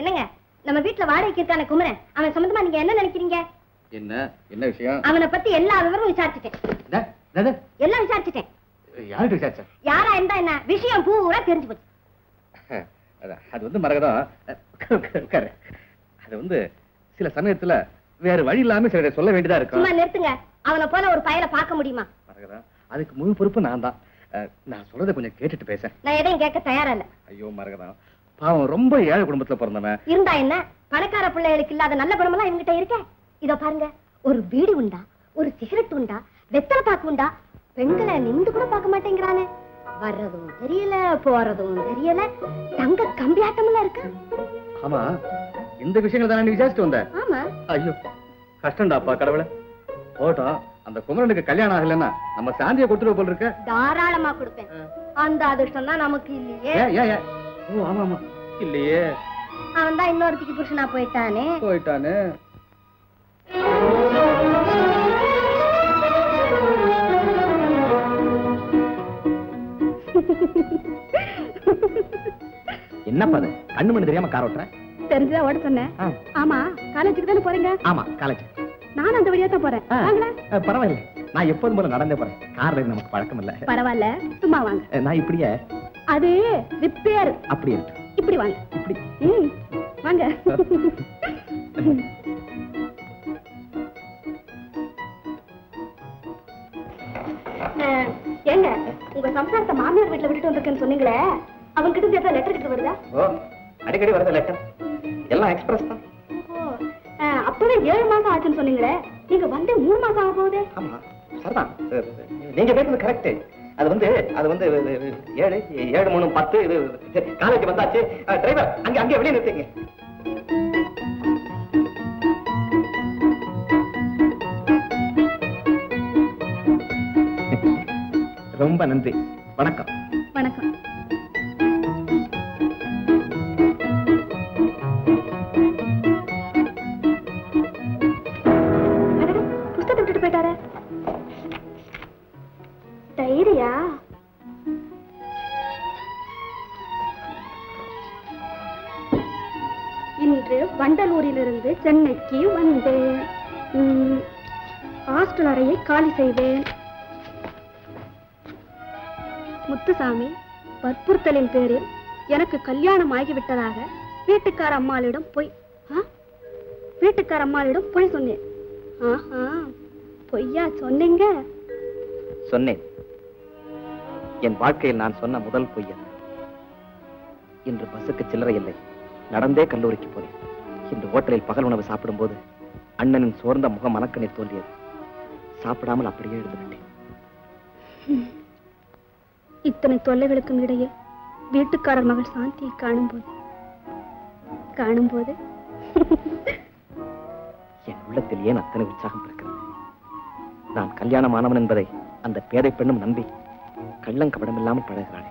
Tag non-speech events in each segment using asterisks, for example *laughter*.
என்னங்க? நம்ம வீட்டுல வாடகைக்கு இருக்கான குமரன். அவன் சம்பந்தமா நீங்க என்ன நினைக்கிறீங்க? என்ன? என்ன விஷயம்? அவனை பத்தி எல்லா விவரமும் விசாரிச்சுட்டேன்? எல்லாம் விசாரிச்சுட்டேன். யார்கிட்ட விசாரிச்ச? யாரா இருந்தா என்ன? விஷயம் பூரா தெரிஞ்சு போச்சு. அது வந்து மரகதம். அது வந்து சில சமயத்துல வேற வழி இல்லாம சில சொல்ல வேண்டியதா சும்மா இருக்கும் நிறுத்துங்க. அவனை போல ஒரு பயலை பார்க்க முடியுமா? மரகதம் அதுக்கு முழு பொறுப்பு நான் தான். நான் சொல்றதை கொஞ்சம் கேட்டுட்டு பேச. நான் எதையும் கேட்க தயாரா இல்ல. ஐயோ மரகதம். பாவம் ரொம்ப ஏழை குடும்பத்துல பிறந்தவன். இருந்தா என்ன? பணக்கார பிள்ளைகளுக்கு இல்லாத நல்ல குணமெல்லாம் இவங்கிட்ட இருக்க. இதோ பாருங்க. ஒரு பீடி உண்டா? ஒரு சிகரெட் உண்டா? வெத்தலை பாக்கு உண்டா? பெண்களை நின்று கூட பார்க்க மாட்டேங்கிறானே. வர்றதும் தெரியல போறதும் தெரியல. தங்க கம்பியாட்டமெல்லாம் இருக்கா? ஆமா இந்த விஷயங்கள் தானே விசாரிச்சுட்டு வந்த? ஆமா. ஐயோ கஷ்டம்டாப்பா கடவுளே. போட்டோம் அந்த குமரனுக்கு கல்யாணம் ஆகலைன்னா நம்ம சாந்தியை கொடுத்துட்டு போல இருக்க. தாராளமா கொடுப்பேன். அந்த அதிர்ஷ்டம் தான் நமக்கு இல்லையே. ஓ ஆமா ஆமா. இல்லையே. அவன் தான் இன்னொருத்திக்கு புருஷனா போயிட்டானே. போயிட்டானே. என்னப்பா அது? கண்ணு மணி தெரியாம கார் ஓட்டுறேன் தெரிஞ்சுதான் ஓட சொன்னேன். ஆமா காலேஜுக்கு தானே போறீங்க? ஆமா காலேஜ் நானும் அந்த வழியா தான் போறேன். பரவாயில்ல. நான் எப்போதும் போல நடந்தே போறேன். கார்ல நமக்கு பழக்கம் இல்ல. பரவாயில்ல சும்மா வாங்க. நான் இப்படியே. அது ரிப்பேர் அப்படி இருக்கு. இப்படி வாங்க இப்படி. வாங்க. ஏங்க உங்க சம்சாரத்தை மாமியார் வீட்டுல விட்டுட்டு வந்திருக்கேன்னு சொன்னீங்களே அவங்க கிட்ட ஏதாவது லெட்டர் கிட்ட வருதா? ஓ அடிக்கடி வரது லெட்டர் எல்லாம் எக்ஸ்பிரஸ் தான். அப்பவே ஏழு மாசம் ஆச்சுன்னு சொன்னீங்களே நீங்க வந்து மூணு மாசம் ஆக போகுதே. ஆமா சரிதான். நீங்க கேட்டது கரெக்ட் அது வந்து அது வந்து ஏழு ஏழு மூணு பத்து இது காலேஜ் வந்தாச்சு. டிரைவர் அங்க அங்கே வெளியே நிறுத்திங்க ரொம்ப நன்றி. வணக்கம். வணக்கம். இன்று வண்டலூரிலிருந்து சென்னைக்கு வந்தேன். ஹாஸ்டல் அறையை காலி செய்தேன். முத்துசாமி வற்புறுத்தலின் பேரில் எனக்கு கல்யாணம் ஆகிவிட்டதாக வீட்டுக்கார அம்மாளிடம் போய் வீட்டுக்கார அம்மாளிடம் போய் சொன்னேன். ஆஹா பொய்யா சொன்னீங்க? சொன்னேன். என் வாழ்க்கையில் நான் சொன்ன முதல் பொய்யா இன்று பஸ்ஸுக்கு சில்லறை இல்லை. நடந்தே கல்லூரிக்கு போனேன். இன்று ஹோட்டலில் பகல் உணவு சாப்பிடும்போது அண்ணனின் சோர்ந்த முகம் மனக்கணில் தோன்றியது. சாப்பிடாமல் அப்படியே எழுந்து விட்டேன். இத்தனை தொல்லைகளுக்கும் இடையே வீட்டுக்காரர் மகள் சாந்தியை காணும்போது காணும்போது? என் உள்ளத்தில் ஏன் அத்தனை உற்சாகம் பிறக்கிறது? நான் கல்யாணமானவன் என்பதை அந்த பேதை பெண்ணும் நம்பி கள்ளங்கபடமில்லாமல் பழகிறாளே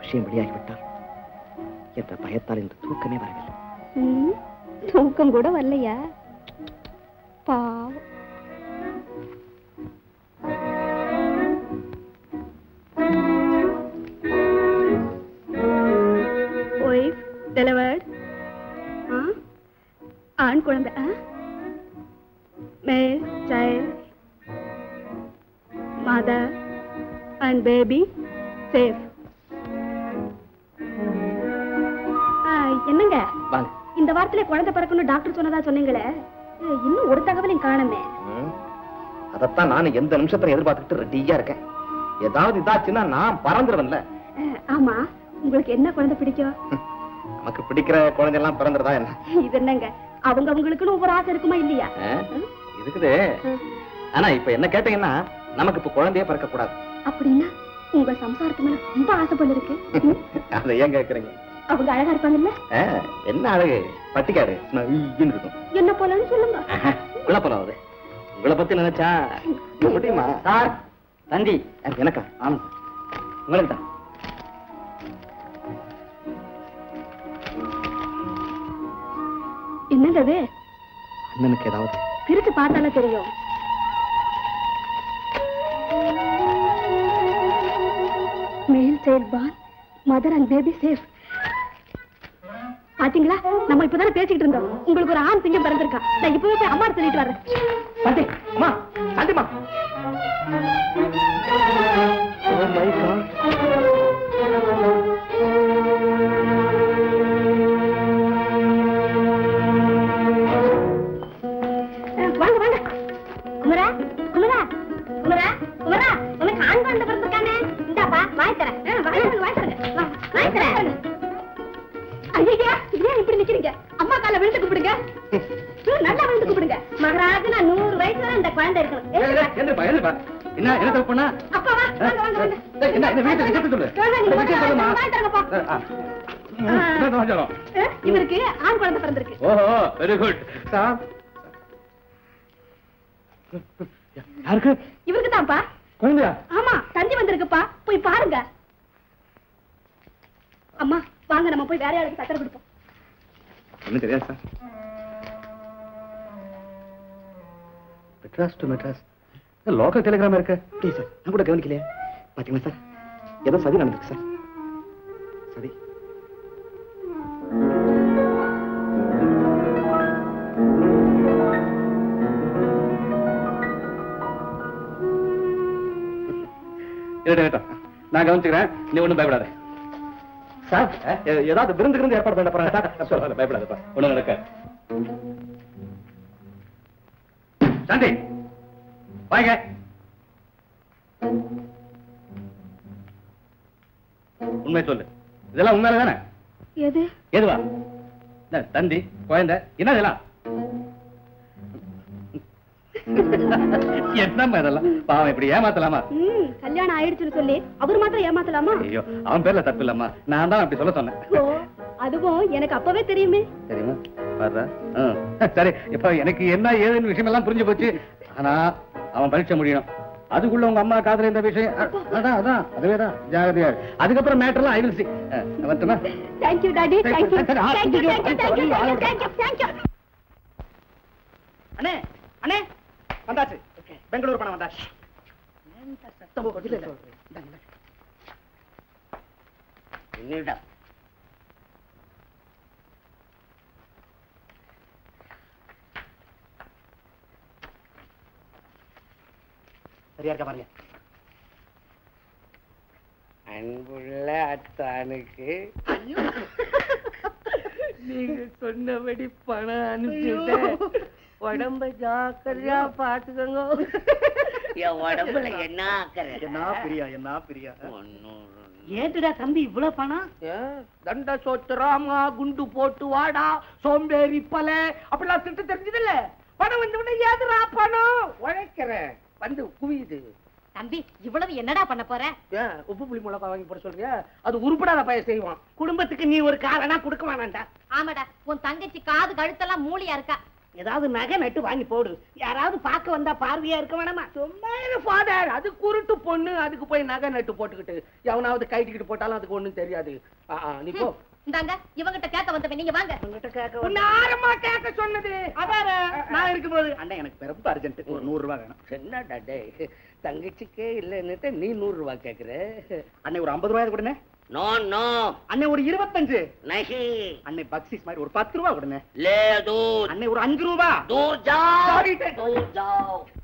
விஷயம் வெளியாகிவிட்டால் என்ற பயத்தால் இந்த தூக்கமே வரவில்லை. தூக்கம் கூட வரலையா? பாவம். ஒய்ஃப் டெலிவர்ட் ஆண் குழந்தை male child mother and baby safe என்னங்க? வாங்க. இந்த வாரத்துல குழந்தை பிறக்கணும் டாக்டர் சொன்னதா சொன்னீங்களே. இன்னும் ஒரு தகவலையும் காணுமே. அதைத்தான் நானும் எந்த நிமிஷத்துல எதிர்பார்த்துட்டு ரெடியா இருக்கேன். ஏதாவது இதாச்சுன்னா நான் பறந்துருவேன்ல. ஆமா. உங்களுக்கு என்ன குழந்தை பிடிக்கும்? *laughs* நமக்கு பிடிக்கிற குழந்தையெல்லாம் பிறந்துருதா என்ன? *laughs* இது என்னங்க? அவங்க அவங்களுக்குன்னு ஒவ்வொரு ஆசை இருக்குமா இல்லையா? இருக்குது. ஆனா இப்ப என்ன கேட்டீங்கன்னா நமக்கு இப்ப குழந்தையே பிறக்க கூடாது அப்படின்னா உங்க சம்சாரத்து மேல ரொம்ப ஆசைப்பட்டு இருக்கு? *laughs* அதை ஏன் கேக்குறீங்க? அவங்க அழகா இருப்பாங்கல்ல? என்ன அழகு? இருக்கும். என்ன போலன்னு சொல்லுங்க. ஆஹா, உள்ள போலாவது உங்களை பத்தி நினைச்சா முடியுமா? சார். தந்தி. எனக்கா? ஆமா. உங்களுக்கு தான் என்னங்க அது? அண்ணனுக்கு ஏதாவது. பிரிச்சு பார்த்தாலே தெரியும். Male child born mother and baby safe பாத்தீங்களா? நம்ம இப்பதானே பேசிக்கிட்டு இருந்தோம். உங்களுக்கு ஒரு ஆண் சிங்கம் பிறந்திருக்கா. நான் இப்பவே போய் அம்மா சொல்லிட்டு வரேன் அம்மா அம்மா ஹம், நல்லா கூப்பிடுங்க. மகராஜனா நூறு இந்த குழந்தை இருக்கணும். என்ன என்ன தப்பு பண்ணா? அப்பா வா வாங்க வாங்க வாங்க ஏய், என்ன என்ன வீட்டுல விஷயத்தை சொல்லு. சொல்லுங்க, நீங்க இந்த விஷயம் சொல்லுமா? வாங்கி தரங்கப்பா. ஆ, ஆ. என்ன சமாச்சாரம்? அஹ், இவருக்கு ஆண் குழந்தை பிறந்திருக்கு. ஓஹோ வெரி குட் சார் யாருக்கு? இவருக்கு தான்ப்பா குழந்தையா? ஆமா தந்தி வந்திருக்குப்பா. போய் பாருங்க. அம்மா வாங்க நம்ம போய் வேற யாருக்கு சக்கரை கொடுப்போம். ஒன்றும் தெரியாது sir Madras to Madras local telegram இருக்கு அப்படியே சார் நான் கூட கவனிக்கலையே பாத்தீங்களா சார் ஏதோ சதி நடந்திருக்கு சார் சதி. நான் கவனிச்சுக்கிறேன். நீ ஒண்ணும் பயப்படாத. சார் ஏதாவது விருந்து விருந்து ஏற்பாடு பண்ண போறாங்க *laughs* சார் பயப்படாதப்பா. ஒண்ணும் நடக்க சாந்தி வாங்க. உண்மை சொல்லு. இதெல்லாம் உண்மையில தானே எது? எதுவா? தந்தி குழந்தை என்ன இதெல்லாம்? என்னம்மா இதெல்லாம்? பாவம் இப்படி ஏமாத்தலாமா? கல்யாணம் ஆயிடுச்சுன்னு சொல்லி அவர் மாத்திரம் ஏமாத்தலாமா? ஐயோ அவன் பேர்ல தப்பு இல்லம்மா. நான் தான் அப்படி சொல்ல சொன்னேன். அதுவும் எனக்கு அப்பவே தெரியுமே. தெரியுமா? சரி இப்ப எனக்கு என்ன ஏதுன்னு விஷயம் எல்லாம் புரிஞ்சு போச்சு. ஆனா அவன் பரீட்சை முடியணும். அதுக்குள்ள உங்க அம்மா காதுல இந்த விஷயம். அதான் அதான். அதுவே தான். ஜாகிரதையா. அதுக்கப்புறம் மேட்டர்லாம் ஐ வில் சி வரட்டுமா? தேங்க்யூ டாடி சரி, தேங்க்யூ சரி, சரி, ஆ, தேங்க்யூ ஐயோ, தேங்க்யூ தேங்க்யூ ஐயோ, தேங்க்யூ தேங்க்யூ அண்ணே அண்ணே வந்தாச்சு. பெங்களூர் பணம் வந்தாச்சு. என்னடா சரியா இருக்கா பாருங்க. அன்புள்ள அத்தானுக்கு. நீங்க சொன்னபடி பணம் அனுப்பிச்சுட்டேன் உடம்ப ஜாக்கிரதையா பாத்துக்கோங்க. என் உடம்புல என்ன ஆக்கற? என்ன பிரியா என்ன பிரியா? ஏத்துடா தம்பி இவ்வளவு பணம்? தண்ட சோத்துராமா குண்டு போட்டு வாடா சோம்பேறி பல. அப்படிலாம் திட்டு தெரிஞ்சது இல்ல பணம் வந்து உடனே ஏதுடா பணம்? உழைக்கிறேன். வந்து குவியுது. தம்பி இவ்வளவு என்னடா பண்ண போற? உப்பு புளி மிளகா வாங்கி போட சொல்றியா? அது உருப்படாத பையன் செய்வான். குடும்பத்துக்கு நீ ஒரு காரணா கொடுக்க வேணாம்டா. ஆமாடா உன் தங்கச்சி காது கழுத்தெல்லாம் மூலியா இருக்கா? ஏதாவது நகை நட்டு வாங்கி போடு. யாராவது பார்க்க வந்தா பார்வையா இருக்க வேணாமா? சும்மா ஃபாதர் அது குருட்டு பொண்ணு அதுக்கு போய் நகை நட்டு போட்டுக்கிட்டு. எவனாவது கைட்டிக்கிட்டு போட்டாலும் அதுக்கு ஒண்ணும் தெரியாது. நீ போ. இந்தாங்க இவங்கிட்ட கேட்க வந்தவன் நீங்க வாங்க. கேட்க ஆரமா கேட்க சொன்னது. அதார நான் இருக்கும்போது. அண்ணா எனக்கு ரொம்ப அர்ஜென்ட் ஒரு நூறு ரூபாய் வேணும். என்னடா டே தங்கச்சிக்கே இல்லன்னுட்டு நீ நூறு ரூபாய் கேக்குற? அண்ணே ஒரு ஐம்பது ரூபாய் கொடுங்க நோ நோ. ஒரு இருபத்தஞ்சு. நகி. மாதிரி ஒரு பத்து ரூபா கொடுங்க லே ஒரு அஞ்சு ரூபா. தூர் ஜாவ். தூர்